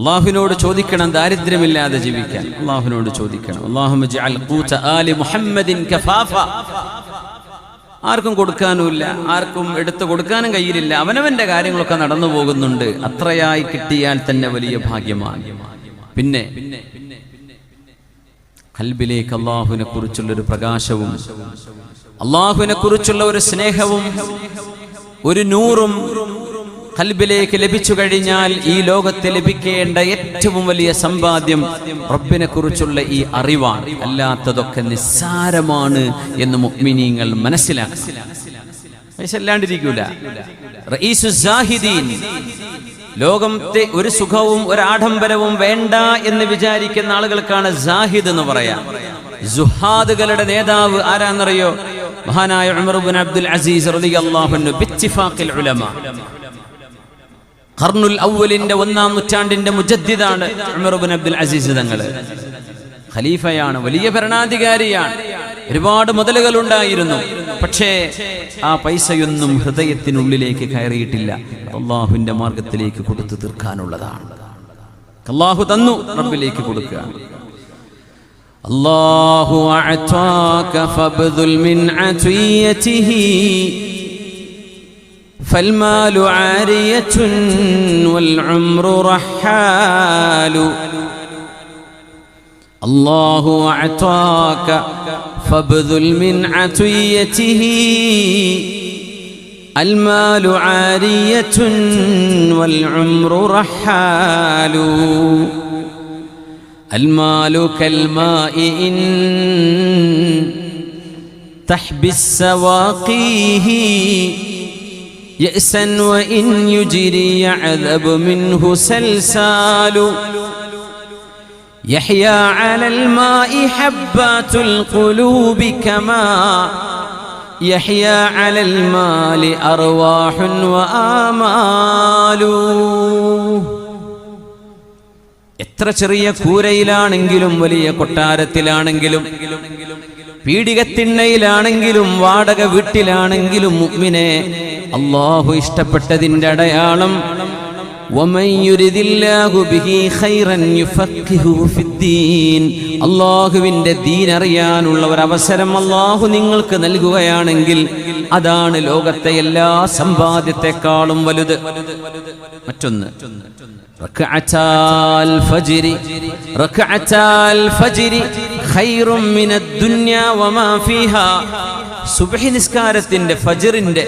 അള്ളാഹുവിനോട് ചോദിക്കണം ദാരിദ്ര്യമില്ലാതെ ജീവിക്കാൻ. അള്ളാഹുവിനോട് ചോദിക്കണം. ആർക്കും കൊടുക്കാനുമില്ല. ആർക്കും എടുത്തു കൊടുക്കാനും കയ്യിലില്ല. അവനവന്റെ കാര്യങ്ങളൊക്കെ നടന്നു പോകുന്നുണ്ട്. അത്രയായി കിട്ടിയാൽ തന്നെ വലിയ ഭാഗ്യമാണ്. പിന്നെ കൽബിലേക്ക് അള്ളാഹുവിനെ കുറിച്ചുള്ള ഒരു പ്രകാശവും അള്ളാഹുവിനെ കുറിച്ചുള്ള ഒരു സ്നേഹവും ഒരു നൂറും കൽബിലേക്ക് ലഭിച്ചു കഴിഞ്ഞാൽ ഈ ലോകത്ത് ലഭിക്കേണ്ട ഏറ്റവും വലിയ സമ്പാദ്യം റബ്ബിനെ കുറിച്ചുള്ള ഈ അറിവാണ്. അല്ലാത്തതൊക്കെ നിസ്സാരമാണ് എന്ന് മുഅ്മിനീങ്ങൾ മനസ്സിലാക്കും ലോകത്തെ ഒരു സുഖവും ഒരു ആഡംബരവും വേണ്ട എന്ന് വിചാരിക്കുന്ന ആളുകൾക്കാണ് സാഹിദ് എന്ന് പറയാം. ജുഹാദുകളുടെ നേതാവ് ആരാന്നറിയോ? മഹാനായ ഉമർ അബ്ദുൽ അസീസ് റളിയല്ലാഹു അൻഹു ബിത്തിഫാഖിൽ ഉലമ. ഖർനുൽ ഔവലിന്റെ ഒന്നാം നൂറ്റാണ്ടിന്റെ മുജദ്ദിദാണ് ഉമർ ഇബ്നു അബ്ദുൽ അസീസ് തങ്ങൾ ഖലീഫയാണ് വലിയ ഭരണാധികാരിയാണ്. ഒരുപാട് മുതലുകൾ ഉണ്ടായിരുന്നു പക്ഷേ ആ പൈസയൊന്നും ഹൃദയത്തിനുള്ളിലേക്ക് കയറിയിട്ടില്ല. അള്ളാഹുവിന്റെ മാർഗത്തിലേക്ക് കൊടുത്തു തീർക്കാനുള്ളതാണ്. അള്ളാഹു തന്നു റബ്ബിലേക്ക് കൊടുക്കുക. അള്ളാഹു فالمال عارية والعمر رحال. الله أعطاك فابذل من عطيته. المال عارية والعمر رحال. المال كالماء إن تحبس سواقيه. يأسا وإن يجري يعذب منه سلسال يحيا على الماء حبات القلوب كما يحيا على المال أرواح وآمال എത്ര ചെറിയ കൂരയിലാണെങ്കിലും വലിയ കൊട്ടാരത്തിലാണെങ്കിലും പീഡികത്തിണ്ണയിലാണെങ്കിലും വാടക വീട്ടിലാണെങ്കിലും മുഅ്മിനെ അള്ളാഹു ഇഷ്ടപ്പെട്ടതിന്റെ അടയാളം അള്ളാഹുവിന്റെ ദീനറിയാനുള്ള ഒരു അവസരം അള്ളാഹു നിങ്ങൾക്ക് നൽകുകയാണെങ്കിൽ അതാണ് ലോകത്തെ എല്ലാ സമ്പാദ്യത്തെക്കാളും വലുത്. മറ്റൊന്ന് സുബഹി നിസ്കാരത്തിന്റെ ഫജിറിന്റെ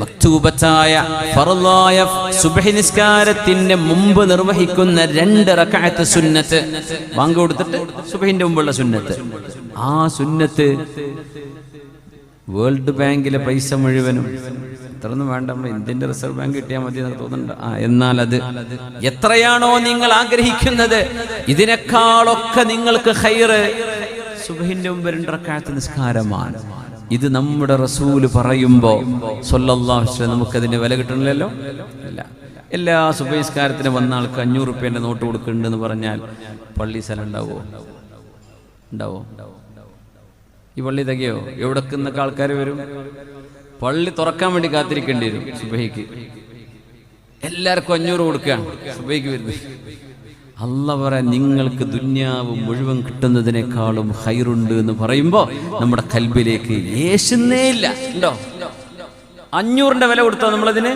മക്തൂബത്തായ ഫറലായ സുബ്ഹി നിസ്കാരത്തിന്റെ മുമ്പ് നിർവഹിക്കുന്ന രണ്ട് റക്അത്ത് സുന്നത്ത്. വാങ്ങ് കൊടുത്തിട്ട് സുബ്ഹിന്റെ മുമ്പുള്ള സുന്നത്ത്. ആ സുന്നത്ത് വേൾഡ് ബാങ്കിലെ പൈസ മുഴുവനും ഇത്രയൊന്നും വേണ്ട നമ്മൾ ഇന്ത്യന്റെ റിസർവ് ബാങ്ക് കിട്ടിയാൽ മതി എന്ന് തോന്നുന്നുണ്ട്. ആ എന്നാൽ അത് എത്രയാണോ നിങ്ങൾ ആഗ്രഹിക്കുന്നത് ഇതിനേക്കാളൊക്കെ നിങ്ങൾക്ക് ഹൈറ് സുബഹിന്റെ മുമ്പ് രണ്ടറക്കാലത്ത് നിസ്കാരമാണ്. ഇത് നമ്മുടെ റസൂൽ പറയുമ്പോ സൊല്ലാഹ് നമുക്കതിന്റെ വില കിട്ടണില്ലല്ലോ? ഇല്ല. എല്ലാ സുപരിസ്കാരത്തിന് വന്ന ആൾക്ക് അഞ്ഞൂറ് റുപ്യന്റെ നോട്ട് കൊടുക്കുന്നുണ്ടെന്ന് പറഞ്ഞാൽ പള്ളി സ്ഥലം ഉണ്ടാവോ? ഉണ്ടാവോ? ഈ പള്ളി തകയോ? എവിടെ നിന്നൊക്കെ ആൾക്കാർ വരും. പള്ളി തുറക്കാൻ വേണ്ടി കാത്തിരിക്കേണ്ടി വരും സുബഹിക്ക് എല്ലാവർക്കും അഞ്ഞൂറ് കൊടുക്കുകയാണ് സുബഹിക്ക് വരുന്നത്. അല്ല നിങ്ങൾക്ക് ദുന്യാവ് മുഴുവൻ കിട്ടുന്നതിനേക്കാളും ഹൈറുണ്ട് എന്ന് പറയുമ്പോൾ നമ്മുടെ കൽബിലേക്ക് യേശുന്നേ ഇല്ല. ഉണ്ടോ? അഞ്ഞൂറിന്റെ വില കൊടുത്തോ നമ്മളതിന്?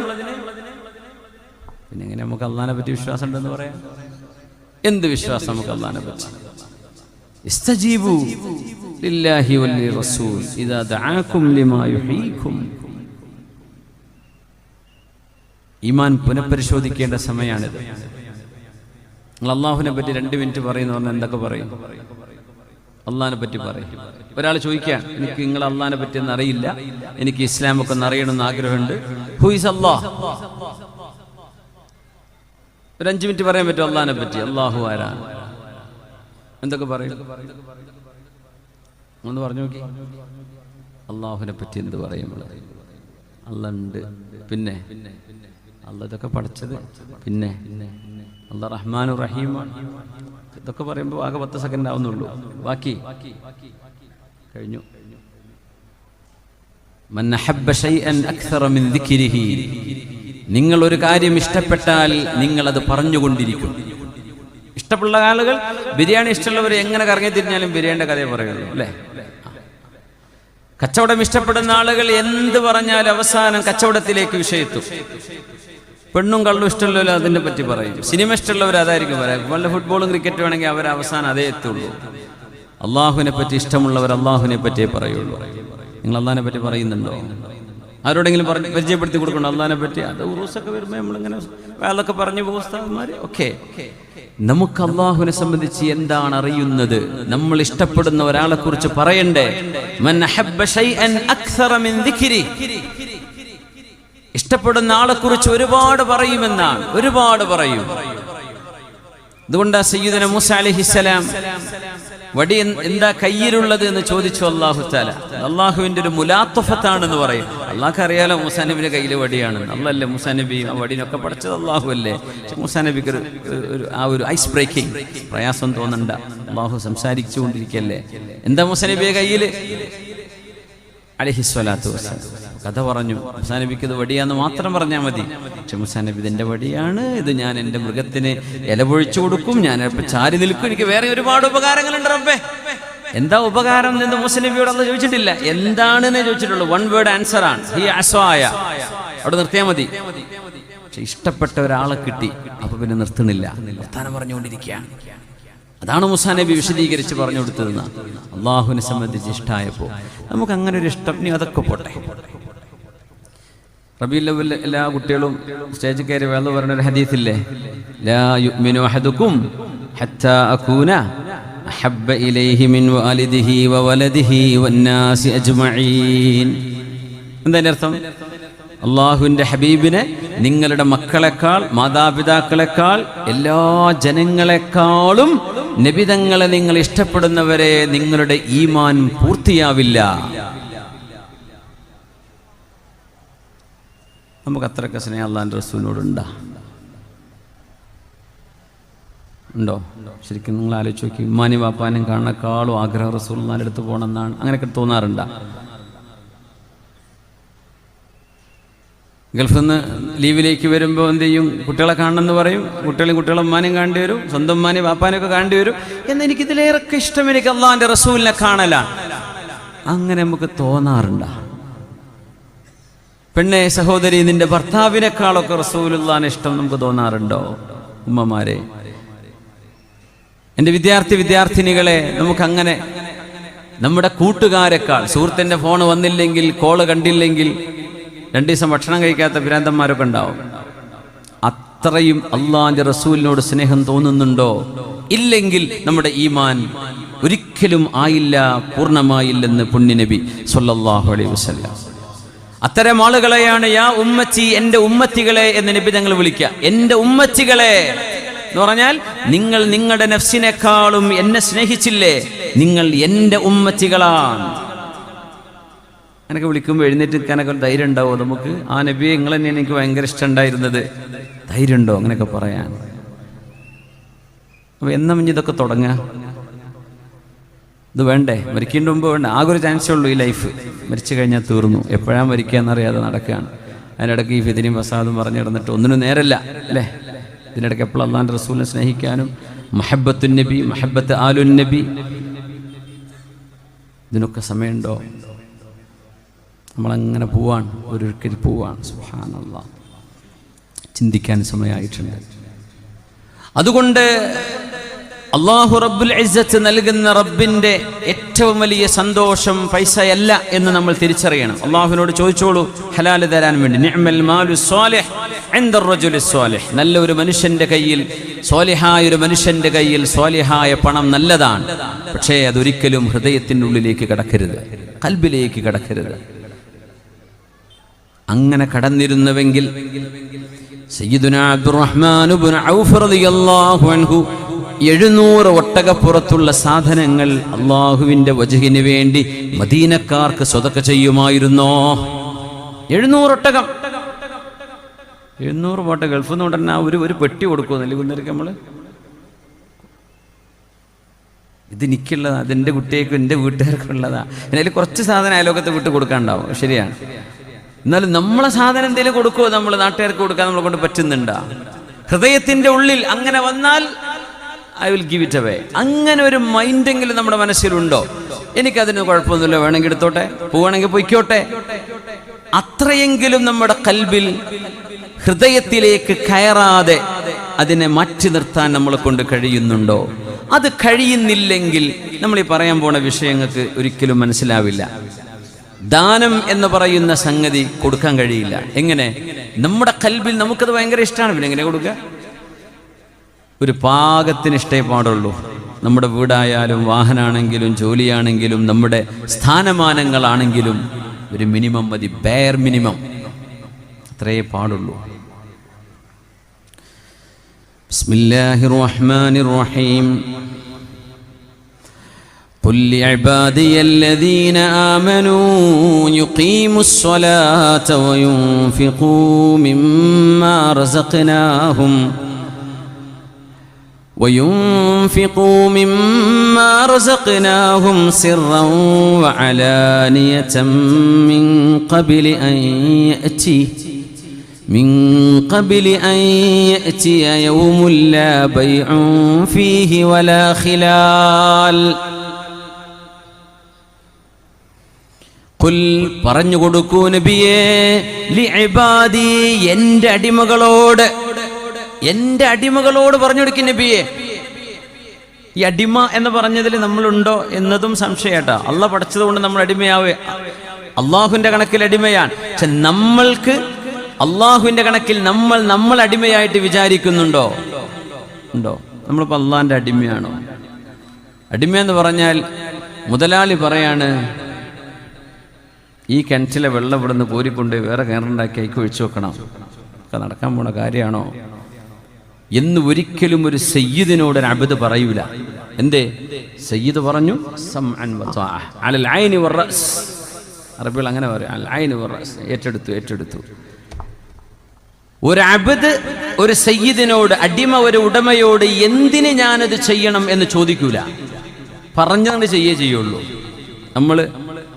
പിന്നെ എങ്ങനെ നമുക്ക് അള്ളഹാനെ പറ്റി വിശ്വാസം ഉണ്ടെന്ന് പറയാം? എന്ത് വിശ്വാസം നമുക്ക് അള്ളഹാനെ പറ്റി? ഇസ്തജീബു ലില്ലാഹി റസൂൽ ഇദാ ലിമാ ഈമാൻ പുനഃപരിശോധിക്കേണ്ട സമയമാണിത്. നിങ്ങൾ അള്ളാഹുവിനെ പറ്റി രണ്ട് മിനിറ്റ് പറയുന്ന പറഞ്ഞാൽ എന്തൊക്കെ പറയും? അള്ളഹാനെ പറ്റി പറയും. ഒരാൾ ചോദിക്കാൻ എനിക്ക് നിങ്ങൾ അള്ളഹാനെ പറ്റി ഒന്നും അറിയില്ല. എനിക്ക് ഇസ്ലാമൊക്കെ ഒന്ന് അറിയണമെന്ന് ആഗ്രഹമുണ്ട്. ഹു ഇസ് അള്ളാഹ് ഒരു അഞ്ച് മിനിറ്റ് പറയാൻ പറ്റും അള്ളഹാനെ പറ്റി അള്ളാഹു ആരാ? എന്തൊക്കെ പറയും? ഒന്ന് പറഞ്ഞു നോക്കി. അള്ളാഹുവിനെ പറ്റി എന്ത് പറയും അള്ളണ്ട് പിന്നെ? അള്ള ഇതൊക്കെ പഠിച്ചത്? പിന്നെ? അല്ല റഹ്മാനു റഹീമാണ് ഇതൊക്കെ പറയുമ്പോൾ ആകെ പത്ത് സെക്കൻഡ് ആവുന്നുള്ളൂ. ബാക്കി കഴിഞ്ഞു. നിങ്ങൾ ഒരു കാര്യം ഇഷ്ടപ്പെട്ടാൽ നിങ്ങൾ അത് പറഞ്ഞുകൊണ്ടിരിക്കും. ഇഷ്ടമുള്ള ആളുകൾ ബിരിയാണി ഇഷ്ടമുള്ളവർ എങ്ങനെ കറങ്ങി തിരിഞ്ഞാലും ബിരിയാണിന്റെ കഥയെ പറയുള്ളൂ അല്ലെ? കച്ചവടം ഇഷ്ടപ്പെടുന്ന ആളുകൾ എന്ത് പറഞ്ഞാലും അവസാനം കച്ചവടത്തിലേക്ക് വിഷയത്തു. പെണ്ണും കള്ളും ഇഷ്ടമുള്ളവർ അതിനെ പറ്റി പറയും. സിനിമ ഇഷ്ടമുള്ളവർ അതായിരിക്കും പറയാം. വല്ല ഫുട്ബോളും ക്രിക്കറ്റും ആണെങ്കിൽ അവർ അവസാനം അതേ എത്തുള്ളൂ. അള്ളാഹുവിനെ പറ്റി ഇഷ്ടമുള്ളവർ അള്ളാഹുവിനെ പറ്റിയേ പറയുള്ളൂ. നിങ്ങൾ അള്ളാഹിനെ പറ്റി പറയുന്നുണ്ടോ? ആരോടെങ്കിലും പറഞ്ഞ് പരിചയപ്പെടുത്തി കൊടുക്കണോ അള്ളാഹിനെ പറ്റി? അത് ഉറൂസൊക്കെ വരുമ്പോൾ നമ്മളിങ്ങനെ അതൊക്കെ പറഞ്ഞു പോകുസ്താന്മാര് ഓക്കെ. നമുക്ക് അള്ളാഹുവിനെ സംബന്ധിച്ച് എന്താണ് അറിയുന്നത്? നമ്മൾ ഇഷ്ടപ്പെടുന്ന ഒരാളെ കുറിച്ച് പറയണ്ടേ മൻ അഹബ്ബ ശൈഅൻ അക്സറ മിൻ ദിക്രി ഇഷ്ടപ്പെടുന്ന ആളെ കുറിച്ച് ഒരുപാട് പറയുമെന്നാണ്. ഒരുപാട് പറയും. അതുകൊണ്ട് സയ്യിദന മൂസ അലഹിസലാം വടി എന്താ കയ്യിലുള്ളത് എന്ന് ചോദിച്ചു അള്ളാഹു താല അള്ളാഹുവിന്റെ ഒരു മുലാത്തഫത്താണെന്ന് പറയും. അള്ളാഹ് അറിയാലോ മുസാനബിന്റെ കയ്യിൽ വടിയാണ്. അല്ലല്ലേ മുസാനബി ആ വടിനൊക്കെ പഠിച്ചത് അള്ളാഹു അല്ലേ? മുസാനബിക്ക് ഒരു ആ ഒരു ഐസ് ബ്രേക്കിംഗ് പ്രയാസം തോന്നണ്ട. അള്ളാഹു സംസാരിച്ചു കൊണ്ടിരിക്കല്ലേ? എന്താ മുസാനബിയെ കയ്യിൽ? അലഹിസ്വലാത്തു വസ്സലാം. കഥ പറഞ്ഞു. മുസാ നബിക്ക് ഇത് വടിയാന്ന് മാത്രം പറഞ്ഞാൽ മതി. പക്ഷെ മുസാ നബി ഇതിന്റെ വടിയാണ്. ഇത് ഞാൻ എന്റെ മൃഗത്തിന് ഇല പൊഴിച്ചു കൊടുക്കും. ഞാൻ ചാരി നിൽക്കും. എനിക്ക് വേറെ ഒരുപാട് ഉപകാരങ്ങളുണ്ട് റബ്ബേ. എന്താ ഉപകാരം എന്ന് മുസ്ലിമിയോട് അന്ന് ചോദിച്ചിട്ടില്ല. എന്താണെന്ന് ചോദിച്ചിട്ടുള്ളൂ. വൺ വേർഡ് ആൻസർ ആണ്. ഈ അസ്വായ. അവിടെ നിർത്തിയാൽ മതി. പക്ഷെ ഇഷ്ടപ്പെട്ട ഒരാളെ കിട്ടി. അപ്പൊ പിന്നെ നിർത്തുന്നില്ല. വർത്താനം പറഞ്ഞുകൊണ്ടിരിക്കുകയാണ്. അതാണ് മുസാ നബി വിശദീകരിച്ച് പറഞ്ഞു കൊടുത്തതെന്ന്. അള്ളാഹുവിനെ സംബന്ധിച്ച് ഇഷ്ടമായപ്പോൾ നമുക്ക് അങ്ങനെ ഒരു ഇഷ്ടം. അതൊക്കെ പോട്ടെ. റബീൽ ലവൽ എല്ലാ കുട്ടികളും സ്റ്റേജിൽ കയറി വേണം പറഞ്ഞ ഒരു ഹദീസില്ലേ? ലാ യുഅ്മിനു അഹദുക്കും ഹത്താ അഹബ്ബ ഇലൈഹി മിൻ വാലിദിഹി വവലദിഹി അജ്മഈൻ. എന്താണ് അർത്ഥം ഹബീബിനെ നിങ്ങളുടെ മക്കളെക്കാൾ മാതാപിതാക്കളെക്കാൾ എല്ലാ ജനങ്ങളെക്കാളും നബിതങ്ങളെ നിങ്ങൾ ഇഷ്ടപ്പെടുന്നവരെ നിങ്ങളുടെ ഈമാൻ പൂർത്തിയാവില്ല. നമുക്ക് അത്രയ്ക്ക് സ്നേഹം അള്ളാന്റെ റസൂലിനോടുണ്ടാ ഉണ്ടോ? ശരിക്കും നിങ്ങൾ ആലോചിച്ച് നോക്കി. ഉമ്മാനി വാപ്പാനും കാണുന്നേക്കാളും ആഗ്രഹം റസൂൽ നാലെടുത്ത് പോകണമെന്നാണ്. അങ്ങനെയൊക്കെ തോന്നാറുണ്ട? ഗൾഫിൽ നിന്ന് ലീവിലേക്ക് വരുമ്പോൾ എന്ത് ചെയ്യും? കുട്ടികളെ കാണണമെന്ന് പറയും. കുട്ടികളും കുട്ടികളെ ഉമ്മാനും കാണേണ്ടി വരും. സ്വന്തം ഉമ്മാനും വാപ്പാനൊക്കെ കാണേണ്ടി വരും. എന്ന് എനിക്ക് ഇതിലേറൊക്കെ ഇഷ്ടം എനിക്ക് അള്ളാഹിന്റെ റസൂലിനെ കാണലാണ്. അങ്ങനെ നമുക്ക് തോന്നാറുണ്ടാ? പെണ്ണെ സഹോദരി നിന്റെ ഭർത്താവിനേക്കാളൊക്കെ റസൂലുള്ളാൻ ഇഷ്ടം നമുക്ക് തോന്നാറുണ്ടോ? ഉമ്മമാരെ എന്റെ വിദ്യാർത്ഥി വിദ്യാർത്ഥിനികളെ നമുക്കങ്ങനെ നമ്മുടെ കൂട്ടുകാരെക്കാൾ സുഹൃത്തിന്റെ ഫോൺ വന്നില്ലെങ്കിൽ കോൾ കണ്ടില്ലെങ്കിൽ രണ്ടു ദിവസം ഭക്ഷണം കഴിക്കാത്ത ഭ്രാന്തന്മാരൊക്കെ ഉണ്ടാവും. അത്രയും അള്ളാന്റെ റസൂലിനോട് സ്നേഹം തോന്നുന്നുണ്ടോ? ഇല്ലെങ്കിൽ നമ്മുടെ ഈമാൻ ഒരിക്കലും ആയില്ല പൂർണമായില്ലെന്ന് പുണ്യനബി സല്ലല്ലാഹു അലൈഹി വസല്ലം. അത്തരം ആളുകളെയാണ് യാ ഉമ്മച്ചി എന്റെ ഉമ്മത്തികളെ എന്ന് നബി ഞങ്ങൾ വിളിക്കുക എന്റെ ഉമ്മച്ചികളെ എന്ന് പറഞ്ഞാൽ നിങ്ങൾ നിങ്ങളുടെ നഫ്സിനേക്കാളും എന്നെ സ്നേഹിച്ചില്ലേ? നിങ്ങൾ എന്റെ ഉമ്മച്ചികളാണ്. അങ്ങനെയൊക്കെ വിളിക്കുമ്പോൾ എഴുന്നേറ്റ് നിൽക്കാനൊക്കെ ധൈര്യം ഉണ്ടാവോ നമുക്ക്? ആ നബി നിങ്ങൾ തന്നെയാണ് എനിക്ക് ഭയങ്കര ഇഷ്ടം ഉണ്ടായിരുന്നത്. ധൈര്യം ഉണ്ടോ? അങ്ങനെയൊക്കെ പറയാൻ. അപ്പൊ എന്നാ ഇതൊക്കെ തുടങ്ങുക ഇത് വേണ്ടേ? മരിക്കേണ്ട മുമ്പ് വേണ്ട? ആകെ ഒരു ചാൻസേ ഉള്ളൂ ഈ ലൈഫ് മരിച്ചു കഴിഞ്ഞാൽ തീർന്നു. എപ്പോഴാണ് മരിക്കുക എന്നറിയാതെ നടക്കുകയാണ്. അതിനിടയ്ക്ക് ഈ ഫിദിനും വസാദും പറഞ്ഞു കിടന്നിട്ട് ഒന്നിനും നേരല്ല അല്ലേ? ഇതിനിടയ്ക്ക് എപ്പോഴും അള്ളാന്റെ റസൂലിനെ സ്നേഹിക്കാനും മഹബത്തു നബി മഹബത്ത് ആലുൻ നബി. ഇതിനൊക്കെ സമയമുണ്ടോ? നമ്മളങ്ങനെ പോവാണ് ഓരോരുത്തർ പോവാണ്. സുഹാനുള്ള ചിന്തിക്കാൻ സമയമായിട്ടുണ്ട്. അതുകൊണ്ട് അള്ളാഹു റബ്ബുൽ ഇസ്സത്ത് നൽകുന്ന റബ്ബിന്റെ ഏറ്റവും വലിയ സന്തോഷം പൈസയല്ല എന്ന് നമ്മൾ തിരിച്ചറിയണം. അള്ളാഹുവിനോട് ചോദിച്ചോളൂ ഹലാൽ തരാൻ വേണ്ടി. നിഅ്മൽ മാലു സ്വാലിഹ് സ്വാലിഹ്. നല്ല ഒരു മനുഷ്യന്റെ കയ്യിൽ സ്വാലിഹായ ഒരു മനുഷ്യന്റെ കയ്യിൽ സ്വാലിഹായ പണം നല്ലതാണ്. പക്ഷേ അതൊരിക്കലും ഹൃദയത്തിന്റെ ഉള്ളിലേക്ക് കടക്കരുത്. കൽബിലേക്ക് കടക്കരുത്. അങ്ങനെ കടന്നിരുന്നുവെങ്കിൽ സയ്യിദുന അബ്ദുറഹ്മാൻ ഔഫ് റളിയല്ലാഹു അൻഹു എഴുന്നൂറ് ഒട്ടകപ്പുറത്തുള്ള സാധനങ്ങൾ അള്ളാഹുവിന്റെ വജഹിന് വേണ്ടി മദീനക്കാർക്ക് സ്വതക്ക ചെയ്യുമായിരുന്നോ? എഴുന്നൂറ് ഒട്ടകം. എഴുന്നൂറ് പോട്ടെ ഗൾഫിൽ നിന്ന് ഉടനെ ഒരു ഒരു പെട്ടി കൊടുക്കുമോ കുന്നേരിക്ക് നമ്മൾ? ഇത് എനിക്കുള്ളതാ കുട്ടിയേക്കും എന്റെ വീട്ടുകാർക്കും ഉള്ളതാ. എന്നാലും കുറച്ച് സാധനം അയലോകത്ത് വിട്ട് കൊടുക്കാണ്ടാവും. ശരിയാണ്. എന്നാലും നമ്മളെ സാധനം എന്തെങ്കിലും കൊടുക്കുമോ നമ്മൾ നാട്ടുകാർക്ക് കൊടുക്കാൻ നമ്മളെ കൊണ്ട് പറ്റുന്നുണ്ടാ? ഹൃദയത്തിന്റെ ഉള്ളിൽ അങ്ങനെ വന്നാൽ I will give it away അങ്ങനെ ഒരു മൈൻഡെങ്കിലും നമ്മുടെ മനസ്സിലുണ്ടോ? എനിക്കതിന് കുഴപ്പമൊന്നുമില്ല. വേണമെങ്കിൽ എടുത്തോട്ടെ? പോവാണെങ്കിൽ പൊയ്ക്കോട്ടെ? അത്രയെങ്കിലും നമ്മുടെ കൽബിൽ ഹൃദയത്തിലേക്ക് കയറാതെ അതിനെ മാറ്റി നിർത്താൻ നമ്മളെ കൊണ്ട് കഴിയുന്നുണ്ടോ? അത് കഴിയുന്നില്ലെങ്കിൽ നമ്മൾ ഈ പറയാൻ പോണ വിഷയങ്ങൾക്ക് ഒരിക്കലും മനസ്സിലാവില്ല. ദാനം എന്ന് പറയുന്ന സംഗതി കൊടുക്കാൻ കഴിയില്ല. എങ്ങനെ? നമ്മുടെ കൽബിൽ നമുക്കത് ഭയങ്കര ഇഷ്ടമാണ് പിന്നെ എങ്ങനെ കൊടുക്കുക? ഒരു പാകത്തിന് ഇഷ്ടേ പാടുള്ളൂ നമ്മുടെ വീടായാലും വാഹനമാണെങ്കിലും ജോലിയാണെങ്കിലും നമ്മുടെ സ്ഥാനമാനങ്ങളാണെങ്കിലും ഒരു മിനിമം മതി ബെയർ മിനിമം അത്രയേ പാടുള്ളൂ ബിസ്മില്ലാഹിർ റഹ്മാനിർ റഹീം قل لعبادي الذين آمنوا يقيموا الصلاة وينفقوا مما رزقناهم وينفقوا مما رزقناهم سرا وعلانية من قبل أن يأتي من قبل أن يأتي يوم لا بيع فيه ولا خلال കുൽ പറഞ്ഞു കൊടുക്കൂ നബിയേ ലി ഇബാദി എൻ്റെ അടിമകളോട് എന്റെ അടിമകളോട് പറഞ്ഞു നബിയെ. ഈ അടിമ എന്ന് പറഞ്ഞതിൽ നമ്മളുണ്ടോ എന്നതും സംശയട്ടാ. അള്ള പഠിച്ചത് കൊണ്ട് നമ്മൾ അടിമയാവേ. അള്ളാഹുവിന്റെ കണക്കിൽ അടിമയാണ് പക്ഷെ നമ്മൾക്ക് അള്ളാഹുവിന്റെ കണക്കിൽ നമ്മൾ നമ്മൾ അടിമയായിട്ട് വിചാരിക്കുന്നുണ്ടോ? ഉണ്ടോ? നമ്മളിപ്പോൾ അള്ളാഹിന്റെ അടിമയാണോ? അടിമ എന്ന് പറഞ്ഞാൽ മുതലാളി പറയാണ് ഈ കിണറ്റിലെ വെള്ളം ഇവിടുന്ന് കോരിക്കൊണ്ട് വേറെ കിണറുണ്ടാക്കി അയക്ക് ഒഴിച്ചു വെക്കണം. നടക്കാൻ പോണ കാര്യമാണോ? എന്ന് ഒരിക്കലും ഒരു സയ്യിദിനോട് അബദ് പറയൂല. എന്തേ? സയ്യിദ് പറഞ്ഞു. അറബികൾ അങ്ങനെ പറയും. ഏറ്റെടുത്തു ഏറ്റെടുത്തു. ഒരു അബദ് ഒരു സയ്യിദിനോട് അടിമ ഒരു ഉടമയോട് എന്തിന് ഞാനത് ചെയ്യണം എന്ന് ചോദിക്കൂല. പറഞ്ഞത് ചെയ്യേ ചെയ്യുള്ളൂ. നമ്മൾ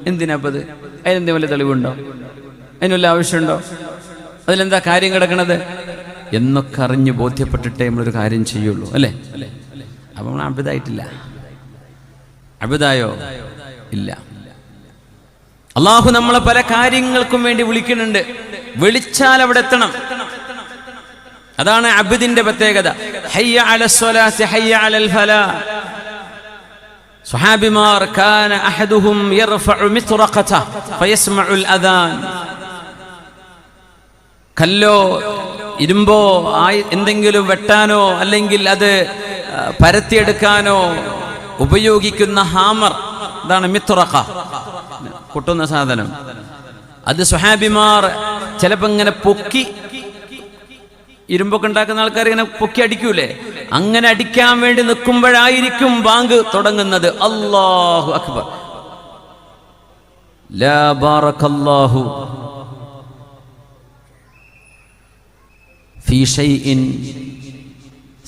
എന്തിനപ്പത് അതിനെന്തെങ്കിലും വല്ല തെളിവുണ്ടോ? അതിനുള്ള ആവശ്യമുണ്ടോ? അതിലെന്താ കാര്യം കിടക്കണത്? എന്നൊക്കെ അറിഞ്ഞ് ബോധ്യപ്പെട്ടിട്ടേ നമ്മളൊരു കാര്യം ചെയ്യുള്ളൂ അല്ലേ? അപ്പൊ നമ്മൾ അബിതായിട്ടില്ല അബിതായോ ഇല്ല. അള്ളാഹു നമ്മളെ പല കാര്യങ്ങൾക്കും വേണ്ടി വിളിക്കുന്നുണ്ട്. വിളിച്ചാൽ അവിടെ എത്തണം. അതാണ് അബിദിന്റെ പ്രത്യേകത. ഹയ്യ ഹയ്യ അലൽ സ്വഹാബിമാർ കാന അഹദുഹും അദാൻ. കല്ലോ ഇരുമ്പോ ആയി എന്തെങ്കിലും വെട്ടാനോ അല്ലെങ്കിൽ അത് പരത്തിയെടുക്കാനോ ഉപയോഗിക്കുന്ന ഹാമർ ഇതാണ് മിത്തുറക്ക കൊട്ടുന്ന സാധനം. അത് സുഹാബിമാർ ചിലപ്പോ ഇങ്ങനെ പൊക്കി ഇരുമ്പൊക്കെ ഉണ്ടാക്കുന്ന ആൾക്കാർ ഇങ്ങനെ പൊക്കി അടിക്കൂലേ? അങ്ങനെ അടിക്കാൻ വേണ്ടി നിൽക്കുമ്പോഴായിരിക്കും ബാങ്ക് തുടങ്ങുന്നത്. അള്ളാഹു അക്ബർ. ലാ في شيء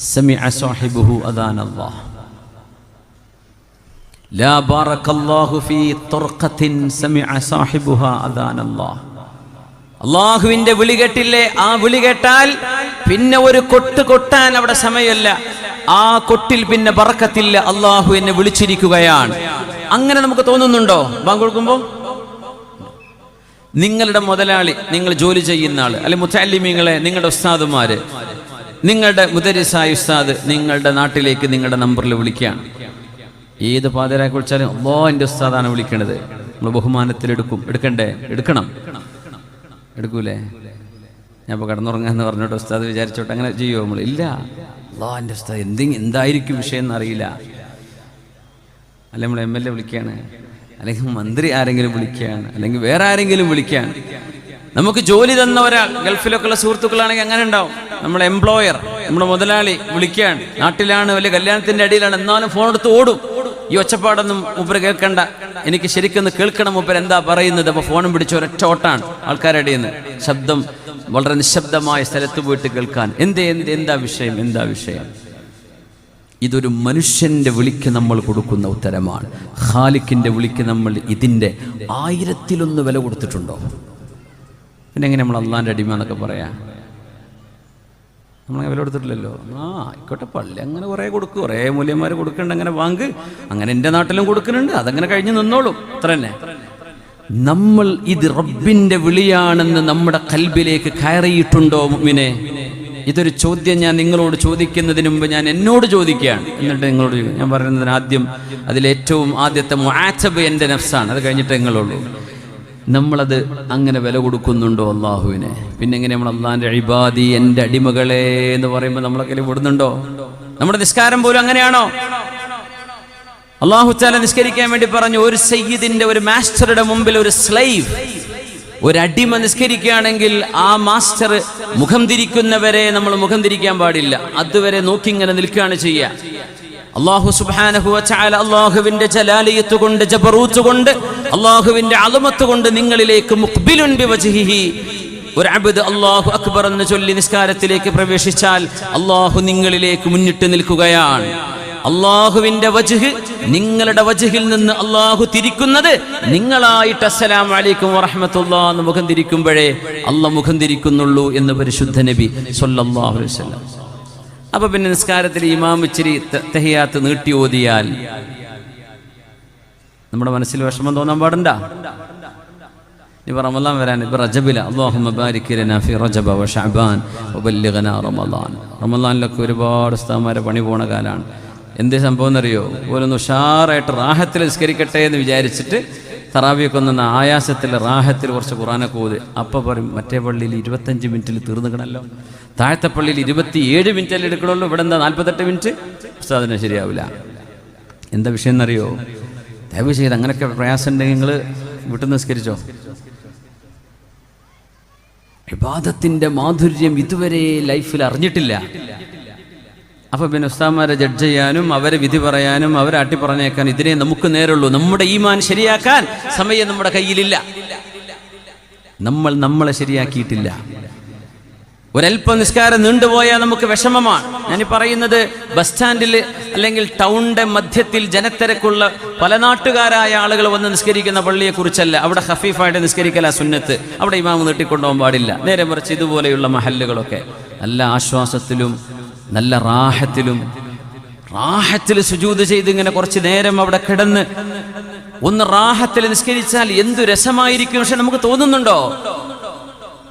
سمع صاحبه أذان الله لا بارك الله في طرقة سمع صاحبها أذان الله അള്ളാഹുവിന്റെ വിളി കേട്ടില്ലേ ആ വിളി കേട്ടാൽ പിന്നെ ഒരു കൊട്ട് കൊട്ടാൻ അവിടെ സമയമല്ല ആ കൊട്ടിൽ പിന്നെ ബറക്കത്തില്ല അള്ളാഹു എന്നെ വിളിച്ചിരിക്കുകയാണ് അങ്ങനെ നമുക്ക് തോന്നുന്നുണ്ടോ ബാങ്ക് കൊടുക്കുമ്പോ നിങ്ങളുടെ മുതലാളി നിങ്ങൾ ജോലി ചെയ്യുന്ന ആൾ അല്ലെ മുത്താലിമീങ്ങളെ നിങ്ങളുടെ ഉസ്താദുമാര് നിങ്ങളുടെ മുദരിസായ ഉസ്താദ് നിങ്ങളുടെ നാട്ടിലേക്ക് നിങ്ങളുടെ നമ്പറിൽ വിളിക്കുകയാണ്. ഏത് പാതിരാക്കി വിളിച്ചാലും അല്ലോ എന്റെ ഉസ്താദാണ് വിളിക്കണത്. നമ്മൾ ബഹുമാനത്തിൽ എടുക്കും. എടുക്കണ്ടേ? എടുക്കണം. എടുക്കൂലേ? ഞാൻ ഇപ്പോൾ കടന്നുറങ്ങാന്ന് പറഞ്ഞോട്ട് ഉസ്താദ് വിചാരിച്ചോട്ടെ അങ്ങനെ ചെയ്യുമോ നമ്മൾ ഇല്ല. അല്ലോ എന്റെ ഉസ്താദ് എന്തെങ്കിലും എന്തായിരിക്കും വിഷയം എന്നറിയില്ല അല്ല നമ്മൾ എം എൽ എ വിളിക്കുകയാണ് അല്ലെങ്കിൽ മന്ത്രി ആരെങ്കിലും വിളിക്കുകയാണ് അല്ലെങ്കിൽ വേറെ ആരെങ്കിലും വിളിക്കുകയാണ്. നമുക്ക് ജോലി തന്ന ഒരാൾ ഗൾഫിലൊക്കെ ഉള്ള സുഹൃത്തുക്കളാണെങ്കിൽ അങ്ങനെ ഉണ്ടാവും. നമ്മുടെ എംപ്ലോയർ നമ്മുടെ മുതലാളി വിളിക്കുകയാണ്. നാട്ടിലാണ് വലിയ കല്യാണത്തിന്റെ അടിയിലാണ്. എന്നാലും ഫോൺ എടുത്ത് ഓടും. ഈ ഒച്ചപ്പാടൊന്നും മൂപ്പര് കേൾക്കണ്ട. എനിക്ക് ശരിക്കൊന്ന് കേൾക്കണം മൂപ്പര് എന്താ പറയുന്നത്. അപ്പൊ ഫോണും പിടിച്ച ഒരൊറ്റ ഓട്ടാണ് ആൾക്കാരുടെ ശബ്ദം വളരെ നിശബ്ദമായ സ്ഥലത്ത് പോയിട്ട് കേൾക്കാൻ. എന്ത് എന്ത് എന്താ വിഷയം? എന്താ വിഷയം? ഇതൊരു മനുഷ്യന്റെ വിളിക്ക് നമ്മൾ കൊടുക്കുന്ന ഉത്തരമാണ്. ഖാലിക്കിന്റെ വിളിക്ക് നമ്മൾ ഇതിന്റെ ആയിരത്തിലൊന്ന് വില കൊടുത്തിട്ടുണ്ടോ? പിന്നെ എങ്ങനെ നമ്മൾ അള്ളാന്റെ അടിമ എന്നൊക്കെ പറയാ? നമ്മളങ്ങനെ വില കൊടുത്തിട്ടില്ലല്ലോ. ആ ആയിക്കോട്ടെ പള്ളി അങ്ങനെ കുറേ കൊടുക്കും. കുറേ മൂല്യന്മാർ കൊടുക്കുന്നുണ്ട് അങ്ങനെ വാങ്ക്. അങ്ങനെ എന്റെ നാട്ടിലും കൊടുക്കുന്നുണ്ട്. അതങ്ങനെ കഴിഞ്ഞ് നിന്നോളും. ഇത്ര തന്നെ. നമ്മൾ ഇത് റബ്ബിന്റെ വിളിയാണെന്ന് നമ്മുടെ കൽബിലേക്ക് കയറിയിട്ടുണ്ടോ മുമ്പിനെ ഇതൊരു ചോദ്യം ഞാൻ നിങ്ങളോട് ചോദിക്കുന്നതിന് മുമ്പ് ഞാൻ എന്നോട് ചോദിക്കുകയാണ്. എന്നിട്ട് നിങ്ങളോട്. ഞാൻ പറയുന്നതിന് ആദ്യം അതിലേറ്റവും ആദ്യത്തെ മുആറ്റബ് എന്റെ നഫ്സാണ്. അത് കഴിഞ്ഞിട്ട് നിങ്ങളുള്ളൂ. നമ്മളത് അങ്ങനെ വില കൊടുക്കുന്നുണ്ടോ അള്ളാഹുവിനെ പിന്നെ എങ്ങനെ നമ്മൾ അള്ളാഹിന്റെ അഴിബാദി എന്റെ അടിമകളെ എന്ന് പറയുമ്പോൾ നമ്മളെ നമ്മളൊക്കെ വിടുന്നുണ്ടോ? നമ്മുടെ നിസ്കാരം പോലും അങ്ങനെയാണോ? അള്ളാഹു ചാല നിസ്കരിക്കാൻ വേണ്ടി പറഞ്ഞു ഒരു സയ്യിദിന്റെ ഒരു മാസ്റ്ററുടെ മുമ്പിൽ ഒരു സ്ലൈവ് ഒരു അടിമ നിസ്കരിക്കുകയാണെങ്കിൽ ആ മാസ്റ്റർ മുഖം തിരിക്കുന്നവരെ നമ്മൾ മുഖം തിരിക്കാൻ പാടില്ല. അതുവരെ നോക്കി ഇങ്ങനെ നിൽക്കുകയാണ് ചെയ്യുക. അള്ളാഹു സുബ്ഹാനഹു വതആല അള്ളാഹുവിന്റെ ജലാലിയത്ത് കൊണ്ട് ജബറൂത്ത് കൊണ്ട് അള്ളാഹുവിന്റെ അലമത്ത് കൊണ്ട് നിങ്ങളിലേക്ക് മുഖ്ബിലുൻ ഒരു അബ്ദ് അള്ളാഹു അക്ബർ എന്ന് ചൊല്ലി നിസ്കാരത്തിലേക്ക് പ്രവേശിച്ചാൽ അള്ളാഹു നിങ്ങളിലേക്ക് മുന്നിട്ട് നിൽക്കുകയാണ്. അള്ളാഹുവിന്റെ വജുഹ് നിങ്ങളുടെ വജുഹിൽ നിന്ന് അള്ളാഹു തിരിക്കുന്നത് നിങ്ങളായിട്ട് അസ്സലാം വലൈക്കും വറഹമത്തുള്ള എന്ന് മുഖം തിരിക്കുമ്പോഴേ അല്ല മുഖം തിരിക്കുന്നുള്ളൂ എന്ന് പരിശുദ്ധ നബി സൊല്ലാഹു അപ്പൊ പിന്നെ നിസ്കാരത്തിൽ ഇമാം ഇച്ചിരി തെഹിയാത്ത് നീട്ടി ഓതിയാൽ നമ്മുടെ മനസ്സിൽ വിഷമം തോന്നാൻ പാടണ്ട? ഇപ്പൊ റമദാൻ വരാൻ ഇപ്പൊ റജബില. റജബ റമദാനിലൊക്കെ ഒരുപാട് ഉസ്താമാരെ പണി പോണ കാലാണ്. എന്ത് സംഭവം എന്നറിയോ ഓരോന്ന് ഉഷാറായിട്ട് റാഹത്തിൽ നിസ്കരിക്കട്ടെ എന്ന് വിചാരിച്ചിട്ട് തറാവിയൊക്കെ ഒന്ന് ആയാസത്തിൽ റാഹത്തിൽ കുറച്ച് ഖുറാനൊക്കെ ഓത്. അപ്പം പറയും മറ്റേ പള്ളിയിൽ ഇരുപത്തഞ്ച് മിനിറ്റിൽ തീർന്നുകണല്ലോ താഴത്തെ പള്ളിയിൽ ഇരുപത്തിയേഴ് മിനിറ്റല്ലേ എടുക്കണമല്ലോ ഇവിടെ എന്താ നാൽപ്പത്തെട്ട് മിനിറ്റ്? ഉസ്താദിന് ശരിയാവില്ല. എന്താ വിഷയം എന്നറിയോ ദയവ് ചെയ്ത് അങ്ങനെയൊക്കെ പ്രയാസം ഉണ്ടെങ്കിൽ നിങ്ങൾ വീട്ടിൽ നിസ്കരിച്ചോ? വിവാദത്തിന്റെ മാധുര്യം ഇതുവരെ ലൈഫിൽ അറിഞ്ഞിട്ടില്ല. അപ്പൊ പിന്നെ ഉസ്താമാരെ ജഡ്ജ് ചെയ്യാനും അവരെ വിധി പറയാനും അവരെ അട്ടി പറഞ്ഞേക്കാൻ ഇതിനെ നമുക്ക് നേരുള്ളൂ. നമ്മുടെ ഈമാൻ ശരിയാക്കാൻ സമയം നമ്മുടെ കയ്യിലില്ല. നമ്മൾ നമ്മളെ ശരിയാക്കിയിട്ടില്ല. ഒരൽപ്പം നിസ്കാരം നീണ്ടുപോയാൽ നമുക്ക് വിഷമമാണ്. ഞാൻ പറയുന്നത് ബസ് സ്റ്റാൻഡിൽ അല്ലെങ്കിൽ ടൗണിന്റെ മധ്യത്തിൽ ജനത്തിരക്കുള്ള പല നാട്ടുകാരായ ആളുകൾ വന്ന് നിസ്കരിക്കുന്ന പള്ളിയെക്കുറിച്ചല്ല. അവിടെ ഹഫീഫായിട്ട് നിസ്കരിക്കല സുന്നത്ത്. അവിടെ ഇമാമ് നീട്ടിക്കൊണ്ടുപോകാൻ പാടില്ല. നേരെ മറിച്ച് ഇതുപോലെയുള്ള മഹല്ലുകളൊക്കെ നല്ല ആശ്വാസത്തിലും നല്ല റാഹത്തിലും റാഹത്തിൽ സുജൂത് ചെയ്ത് ഇങ്ങനെ കുറച്ച് നേരം അവിടെ കിടന്ന് ഒന്ന് റാഹത്തിൽ നിസ്കരിച്ചാൽ എന്തു രസമായിരിക്കും പക്ഷെ നമുക്ക് തോന്നുന്നുണ്ടോ?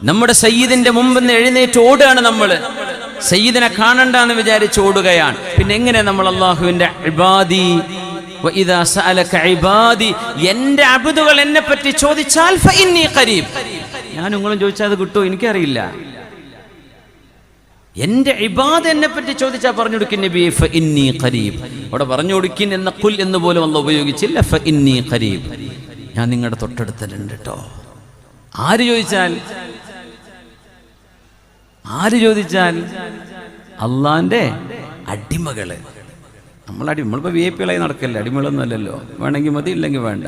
നമ്മുടെ സയ്യിദിന്റെ മുമ്പിൽ നിന്ന് എഴുന്നേറ്റ് ഓടുകയാണ് നമ്മൾ. സയ്യിദിനെ കാണണ്ടെന്ന് വിചാരിച്ച് ഓടുകയാണ്. പിന്നെ എങ്ങനെ നമ്മൾ അള്ളാഹുവിന്റെ ഇബാദി എന്റെ അബുദുകൾ എന്നെ പറ്റി ചോദിച്ചാൽ ഞാൻ നിങ്ങളും ചോദിച്ചാൽ അത് കിട്ടുമോ? എനിക്കറിയില്ല. എന്റെ ഇബാദ് എന്നെ പറ്റി ചോദിച്ചാൽ പറഞ്ഞു കൊടുക്കും നബി ഇന്നി ഖരീബ്. അവിടെ പറഞ്ഞു കൊടുക്കിൻ എന്ന കുൽ എന്ന് പോലും അല്ല ഉപയോഗിച്ചില്ല ഫ ഇന്നി ഖരീബ്. ഞാൻ നിങ്ങളുടെ തൊട്ടടുത്തലുണ്ട് കേട്ടോ ആര് ചോദിച്ചാൽ? ആര് ചോദിച്ചാൽ? അള്ളാന്റെ അടിമകൾ. നമ്മൾ അടി നമ്മളിപ്പോ വി ഐ പികളായി നടക്കല്ലേ അടിമകളൊന്നും അല്ലല്ലോ. വേണമെങ്കിൽ മതി ഇല്ലെങ്കിൽ വേണ്ട.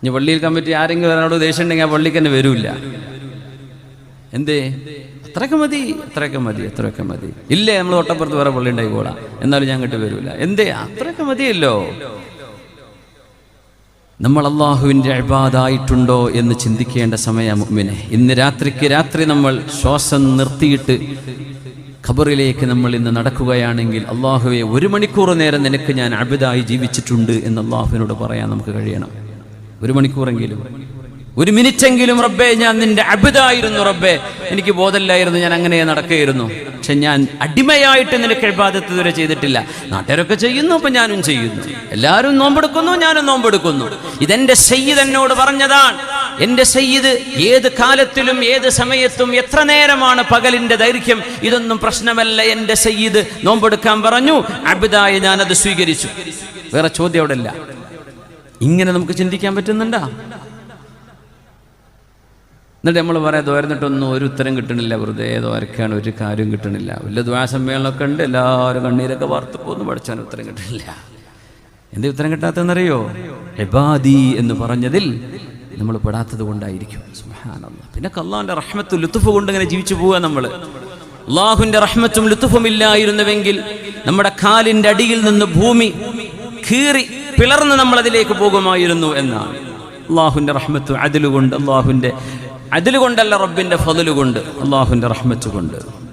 ഇനി പള്ളിയിൽ കമ്മിറ്റി ആരെങ്കിലും ഒരാളോട് ദേഷ്യം ഉണ്ടെങ്കിൽ ആ പള്ളിക്ക് തന്നെ വരൂല്ല എന്തേ? അത്രയൊക്കെ മതി അത്രയൊക്കെ മതി അത്രയൊക്കെ മതി. ഇല്ലേ നമ്മൾ തൊട്ടപ്പുറത്ത് വേറെ പള്ളി ഉണ്ടായി ഉണ്ടായിക്കോളാം എന്നാലും ഞാൻ കിട്ടി വരൂല. എന്തേ അത്രയൊക്കെ മതിയല്ലോ? നമ്മൾ അള്ളാഹുവിന്റെ അഴിബാദായിട്ടുണ്ടോ എന്ന് ചിന്തിക്കേണ്ട സമയം മുമ്പിനെ ഇന്ന് രാത്രിക്ക് രാത്രി നമ്മൾ ശ്വാസം നിർത്തിയിട്ട് ഖബറിലേക്ക് നമ്മൾ ഇന്ന് നടക്കുകയാണെങ്കിൽ അള്ളാഹുവെ ഒരു മണിക്കൂർ നേരം നിനക്ക് ഞാൻ അബിതായി ജീവിച്ചിട്ടുണ്ട് എന്ന് അള്ളാഹുവിനോട് പറയാൻ നമുക്ക് കഴിയണം. ഒരു മണിക്കൂറെങ്കിലും. ഒരു മിനിറ്റെങ്കിലും റബ്ബേ ഞാൻ നിന്റെ അബിതായിരുന്നു റബ്ബേ. എനിക്ക് ബോധമില്ലായിരുന്നു ഞാൻ അങ്ങനെ നടക്കുകയായിരുന്നു. പക്ഷെ ഞാൻ അടിമയായിട്ട് നിനക്ക് എഴുപാതത്ത് ഇതുവരെ ചെയ്തിട്ടില്ല. നാട്ടുകാരൊക്കെ ചെയ്യുന്നു അപ്പൊ ഞാനും ചെയ്യുന്നു. എല്ലാവരും നോമ്പെടുക്കുന്നു ഞാനും നോമ്പെടുക്കുന്നു. ഇതെന്റെ സയ്യിദ് എന്നോട് പറഞ്ഞതാണ്. എന്റെ സയ്യിദ് ഏത് കാലത്തിലും ഏത് സമയത്തും എത്ര നേരമാണ് പകലിന്റെ ദൈർഘ്യം? ഇതൊന്നും പ്രശ്നമല്ല എന്റെ സയ്യിദ് നോമ്പെടുക്കാൻ പറഞ്ഞു. അബിതായി ഞാനത് സ്വീകരിച്ചു. വേറെ ചോദ്യം അവിടെ ഇങ്ങനെ നമുക്ക് ചിന്തിക്കാൻ പറ്റുന്നുണ്ടാ? എന്നിട്ട് നമ്മൾ പറയാം ദോരന്നിട്ടൊന്നും ഒരു ഉത്തരം കിട്ടണില്ല വെറുതെ ദോരക്കാണ് ഒരു കാര്യം കിട്ടണില്ല. വലിയ ദ്വാസമ്മേളനമൊക്കെ ഉണ്ട് എല്ലാവരും കണ്ണീരൊക്കെ വാർത്ത് പോകുന്നു പഠിച്ചാൽ ഉത്തരം കിട്ടണില്ല. എന്ത് ഉത്തരം കിട്ടാത്തതെന്നറിയോ? എബാദി എന്ന് പറഞ്ഞതിൽ നമ്മൾ പെടാത്തത് കൊണ്ടായിരിക്കും. പിന്നെ കള്ളാന്റെ റഹ്മത്തും ലുത്തുഫ് കൊണ്ട് ഇങ്ങനെ ജീവിച്ചു പോവുക നമ്മൾ അള്ളാഹുവിന്റെ റഹ്മത്തും ലുത്തുഫും ഇല്ലായിരുന്നുവെങ്കിൽ നമ്മുടെ കാലിന്റെ അടിയിൽ നിന്ന് ഭൂമി കീറി പിളർന്ന് നമ്മൾ അതിലേക്ക് പോകുമായിരുന്നു എന്നാണ്. അള്ളാഹുവിന്റെ റഹ്മത്തും അതിലുകൊണ്ട് അള്ളാഹുവിന്റെ അതിലുകൊണ്ടല്ല റബ്ബിന്റെ ഫതിലുകൊണ്ട് അള്ളാഹുവിന്റെ റഹ്മത്ത് കൊണ്ട്